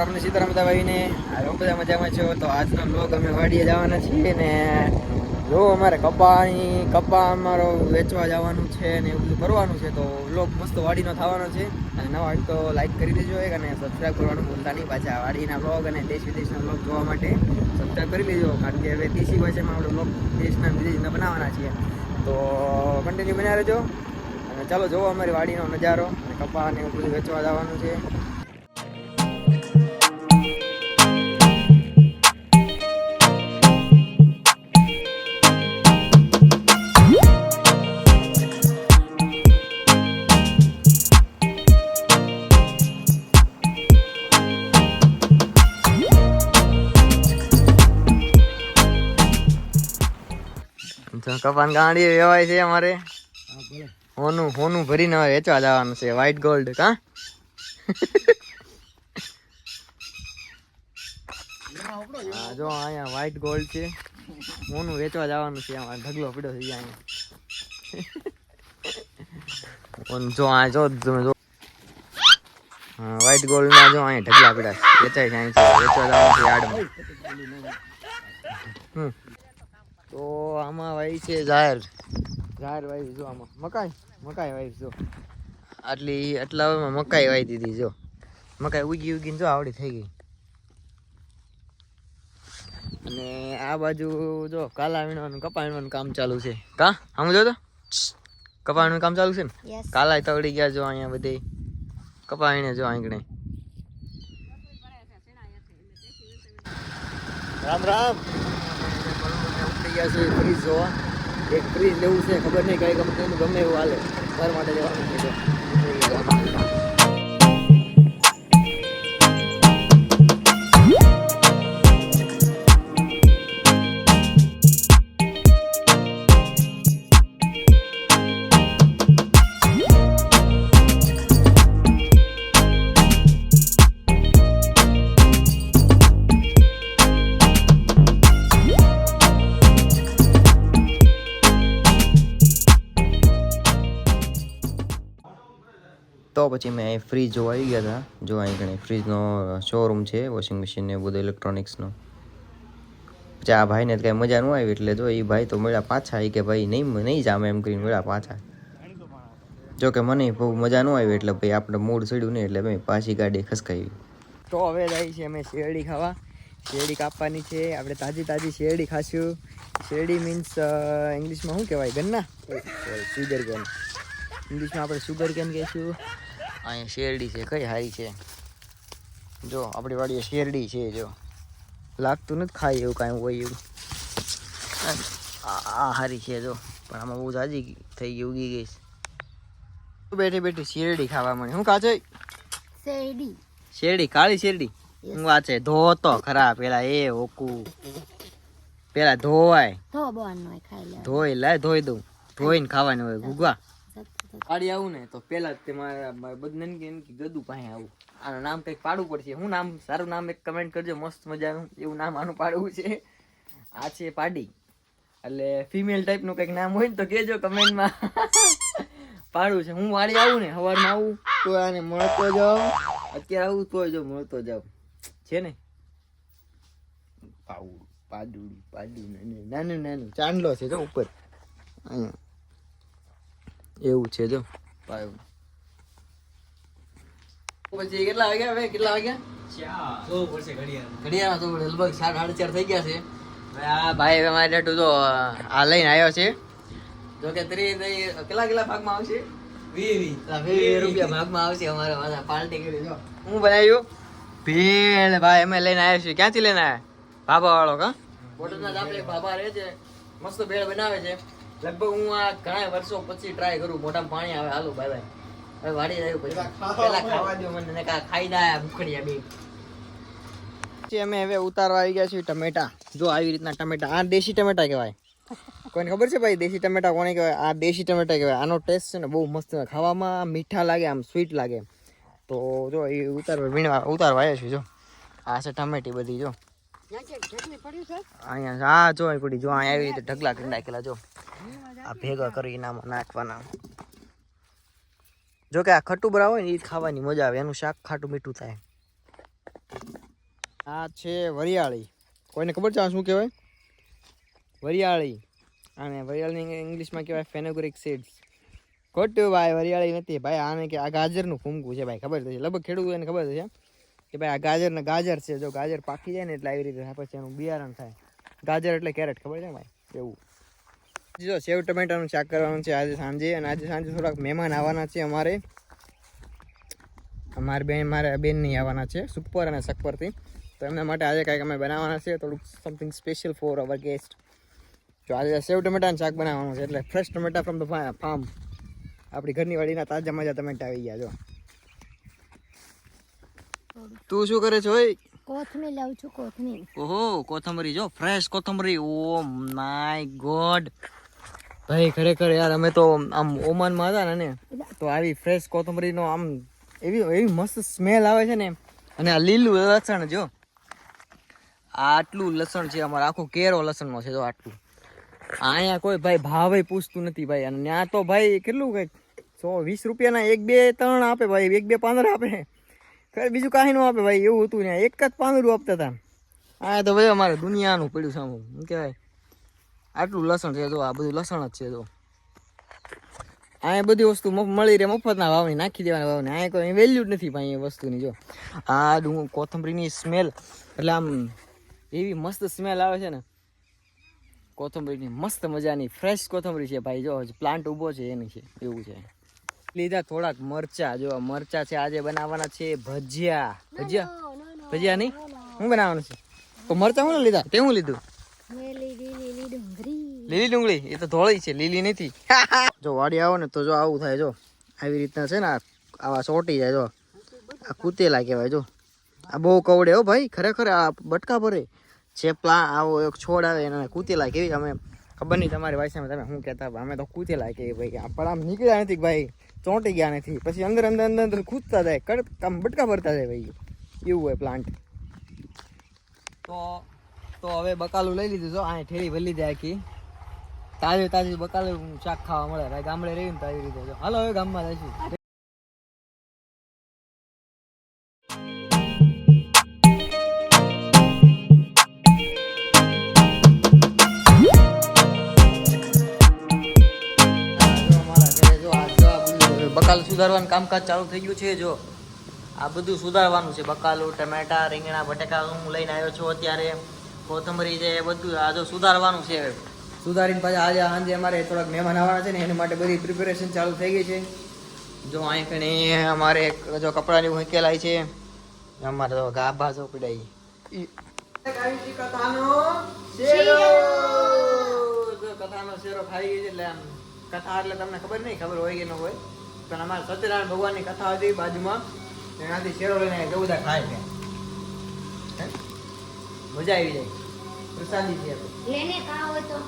આપણે સીતારામ દાભાઈને ભાઈને આ બધા મજામાં છો. તો આજનો બ્લોગ અમે વાડીએ જવાના છીએ ને જો અમારે કપાની કપા અમારો વેચવા જવાનું છે ને એવું બધું કરવાનું છે, તો બ્લોગ મસ્ત વાડીનો થવાનો છે. અને નવા તો લાઈક કરી દેજો એક અને સબસ્ક્રાઈબ કરવાનું ભૂલતા નહીં પાછા વાડીના બ્લોગ અને દેશ વિદેશના બ્લોગ જોવા માટે સબસ્ક્રાઈબ કરી લેજો, કારણ કે હવે દેશી ભાષામાં આપણે બ્લોગ દેશના વિદેશના બનાવવાના છીએ. તો કન્ટિન્યુ બન્યા રહેજો. અને ચાલો, જોવો અમારી વાડીનો નજારો અને કપા ને એવું બધું વેચવા જવાનું છે. કપાન ગાંડી વેવાય છે અમારે. હોનું હોનું ભરીને હવે વેચવા જવાનું છે વ્હાઈટ ગોલ્ડ કા? જો અહીંયા વ્હાઈટ ગોલ્ડ છે. હોનું વેચવા જવાનું છે અમારે ઢગલો પડ્યો છે અહીંયા. ઓન જો આ જો તમે જો. વ્હાઈટ ગોલ્ડ ના જો અહીંયા ઢગલા પડ્યા વેચાય છે અહીં વેચવા જવાનું છે યાર્ડમાં. હમ. તો આમાં વાય છે જાહેર. જાહેર વાય જો આમાં. મકાઈ? મકાઈ વાવી જો. આટલી આટલા વારમાં મકાઈ વાવી દીધી જો. મકાઈ ઉગી ઉગીને જો આવડી થઈ ગઈ. અને આ બાજુ જો કાલા વીણવાનું કપા વીણવાનું કામ ચાલુ છે. કા? સમજો તો કપા વીણવાનું કામ ચાલુ છે ને? કાલા તવડી ગયા જો અહીંયા બધે. કપા વીણે જો આંગણે. રામ રામ. ગયા છે ફ્રીજ જોવા. એક ફ્રીજ લેવું છે, ખબર નહીં, કઈ કંપનીનું ગમે એવું હાલે. ઘર માટે જવાનું છે તો પછી મેં અહીં ફ્રીજ જોવા આવી ગયા હતા. જો અહીં ઘણી ફ્રીજનો શોરૂમ છે વોશિંગ મશીન ને બધું ઇલેક્ટ્રોનિક્સનો પછી આ ભાઈને કાંઈ મજા ન આવી એટલે જો એ ભાઈ તો મળ્યા પાછા. એ કે ભાઈ નહીં નહીં જામે એમ કરીને મળ્યા પાછા. જો કે મને બહુ મજા ન આવી એટલે ભાઈ આપણે મૂડ ચડ્યું નહીં એટલે ભાઈ પાછી ગાડી ખસકાવી તો હવે જાય છે અમે શેરડી ખાવા. શેરડી કાપવાની છે. આપણે તાજી તાજી શેરડી ખાશું. શેરડી મીન્સ ઇંગ્લિશમાં શું કહેવાય? ગન્ના? સુગર કેન ઇંગ્લિશમાં આપણે સુગર કેન કહીશું. અહીંયા શેરડી છે કઈ હારી છે? જો આપણી વાડીએ શેરડી છે જો. લાગતું નથી ખાય એવું કાંઈ હોય એવું. આ આ હારી છે જો. પણ આમાં બહુ જાજી થઈ ગઈ ઉગી ગઈ છે. બેઠી બેઠી શેરડી ખાવા મળી? હું કાચે શેરડી. શેરડી કાળી શેરડી? હું વાંચે ધોતો ખરા. પેલા એ ઓકું પેલા ધોવાય. ખાઈ લે ધોઈ ધોઈ દઉં. ધોઈને ખાવાનું હોય ગુગવા પાડી આવું ને તો પેલા તે મારા બધાને કે એમ કે ગદુ પાસે આવું. આનું નામ કંઈક પાડવું પડશે. હું નામ સારું નામ એક કમેન્ટ કરજો મસ્ત મજાનું. એવું નામ આનું પાડવું છે. આ છે પાડી. એટલે ફિમેલ ટાઈપનું કંઈક નામ હોય ને તો કહેજો કમેન્ટમાં પાડવું છે. હું વાડી આવું ને સવારમાં આવું તો આને મળતો જાઉં. અત્યારે આવું તો જો મળતો જાઉં. છે ને? પાઉ પાડું પાડું નાનું નાનું. ચાંદલો છે જો ઉપર. અહીંયા. એવું છે જો. પાયો પછી કેટલા વાગ્યા હવે? કેટલા વાગ્યા? ઘડિયાળ તો લગભગ સાત સાડા ચાર થઈ ગયા છે. આ ભાઈ હવે મારે હાટુ આ લઈને આવ્યો છે. જો કે ત્રી ત્રી કેટલા કેટલા ભાગમાં આવશે? વીસ. વીસ રૂપિયા ભાગમાં આવશે અમારા પાર્ટી કરી જો હું બનાવ્યું? ભેળ ભાઈ અમે લઈને આવ્યા છીએ. ક્યાંથી લઈને આવ્યા? બાબા વાળો કા? બોટલના બાબા રહે છે. મસ્ત ભેળ બનાવે છે. લગભગ હું આ ઘણા વર્ષો પછી ટ્રાય કરું મોઢામાં પાણી આવે હાલો બાય બાય હવે વાડી આવ્યું પછી. પેલા ખાવા દો મને કા ખાઈ દા ભૂખડિયા બે. પછી અમે હવે ઉતારવા આવી ગયા છીએ ટમેટા. જો આવી રીતના ટમેટા. આ દેશી ટમેટા કહેવાય. કોઈને ખબર છે ભાઈ દેશી ટમેટા કોને કહેવાય? આ દેશી ટમેટા કહેવાય. આનો ટેસ્ટ છે ને બહુ મસ્ત. ખાવામાં મીઠા લાગે આમ સ્વીટ લાગે. તો જો એ ઉતારવા વીણવા ઉતારવા આવ્યા છીએ જો. આ છે ટમેટી બધી જો. હા, જો પડી જો, અહીંયા આવી રીતે ઢગલા કરી નાખેલા, જો. આ ભેગા કરી નાખવાના. જો આ ખટ્ટું બરા હોય ને એ ખાવાની મજા આવે, એનું શાક ખાટું મીઠું થાય. આ છે વરિયાળી. કોઈને ખબર છે આ શું કહેવાય? વરિયાળી. અને વરિયાળની ઇંગ્લિશમાં કહેવાય ફેનોગ્રિક સીડ્સ. ખોટું ભાઈ, વરિયાળી નથી. ભાઈ, આને કે આ ગાજરનું ફૂમકું છે, ભાઈ, ખબર છે? લગભગ ખેડૂતોને ખબર છે. કે ભાઈ આ ગાજર ને ગાજર છે, જો ગાજર પાકી જાય ને એટલે આવી રીતે પછી એનું બિયારણ થાય. ગાજર એટલે કેરેટ, ખબર છે ભાઈ? એવું. જો સેવ ટમેટાનું શાક કરવાનું છે આજે સાંજે, અને આજે સાંજે થોડાક મહેમાન આવવાના છે અમારે. અમારી બેન, મારા બેનની આવવાના છે, સુપર અને સકપરથી તો એમના માટે આજે કાંઈક અમે બનાવવાના છે, થોડુંક something special for our guest જો આજે સેવ ટમેટાનું શાક બનાવવાનું છે, એટલે ફ્રેશ ટમેટા ફ્રોમ ધ ફાર્મ આપણી ઘરની વાડીના તાજા મજા ટમેટા આવી ગયા, જો. તું શું કરે છે કોથમીર લાવું છું કોથમીર. ઓહો કોથમરી જો ફ્રેશ કોથમરી. Oh my god. ભાઈ ખરેખર યાર અમે તો આમ ઓમાનમાં હતા ને તો આવી ફ્રેશ કોથમરીનો આમ એવી એવી મસ્ત સ્મેલ આવે છે ને. અને આ લીલું લસણ જો. આટલું લસણ છે અમારે આખો કેરો લસણનો છે જો આટલું. અહીંયા કોઈ ભાઈ ભાવે પૂછતું નથી ભાઈ અને ત્યાં તો ભાઈ કેટલું કંઈક સો વીસ રૂપિયાના એક બે ત્રણ આપે ભાઈ એક બે પાંદર આપે. ખરે બીજું કાંઈ ન આપે ભાઈ, એવું હતું ને. એક જ પાંદડું આપતા હતા આ તો ભાઈ અમારે દુનિયાનું પડ્યું સામું શું કહેવાય, આટલું લસણ છે જો, આ બધું લસણ જ છે જો. અહીંયા બધી વસ્તુ મળી રહે, મફતના ભાવની, નાખી દેવાના ભાવને. અહીંયા કોઈ વેલ્યુ જ નથી ભાઈ એ વસ્તુની, જો. આ ડું કોથમરીની સ્મેલ એટલે આમ એવી મસ્ત સ્મેલ આવે છે ને. કોથમરીની મસ્ત મજાની ફ્રેશ કોથમરી છે ભાઈ, જો. પ્લાન્ટ ઊભો છે, એની છે, એવું છે. લીધા થોડાક મરચા. જો મરચા છે આજે બનાવવાના છે ભજીયા. ભજીયા? ભજીયા નહીં? શું બનાવવાનું છે? તો મરચા શું લીધા? તે શું લીધું? લીલી ડુંગળી. એ તો ધોળી છે લીલી નથી. જો વાડી આવો ને તો જો આવું થાય જો. આવી રીતના છે ને આવા સોટી જાય જો. આ કૂતેલા કહેવાય જો. આ બહુ કવડે હો ભાઈ ખરેખર આ બટકા ભરે. જે પ્લા આવો એક છોડ આવે એને કૂતેલા કેવી અમે ખબર નહીં તમારી ભાષામાં તમે શું કહેતા અમે તો કૂતેલા કે ભાઈ. આ પણ આમ નીકળ્યા નથી ભાઈ. ચોંટી ગયા નથી. પછી અંદર અંદર અંદર અંદર કૂદતા જાય કડ આમ બટકા ભરતા જાય ભાઈ. એવું હોય પ્લાન્ટ તો તો હવે બકાલું લઈ લીધું જો આ ઠેરી ભરી લીધી આખી. તાજે તાજી બકાલું શાક ખાવા મળે. ગામડે રહીને ને રીતે હાલો હવે ગામમાં જઈશું. સુધારવાનું કામકાજ ચાલુ થઈ ગયું છે જો. આ બધું સુધારવાનું છે. બકાલું ટમેટા રીંગણા બટાકા હું લઈને આવ્યો છું અત્યારે. કોથમરી છે એ બધું આ જો સુધારવાનું છે સુધારીને પાછા આજે સાંજે અમારે થોડાક મહેમાન આવવાના છે ને એના માટે બધી પ્રિપેરેશન ચાલુ થઈ ગઈ છે. જો અહીં કણી અમારે એક જો કપડાની મૂકેલાય છે. અમારે તો ગાભા જો પડાઈ. કથાનો શેરો! કથાનો શેરો ખાઈ ગઈ છે એટલે આમ કથા એટલે તમને ખબર નહીં ખબર હોય કે ન હોય. પણ અમારે સત્યનારાયણ ભગવાનની કથા હતી બાજુમાં એનાથી શેરો લઈને. જો બધા ખાય છે? મજા આવી જાય પ્રસાદી છે કા હોય તો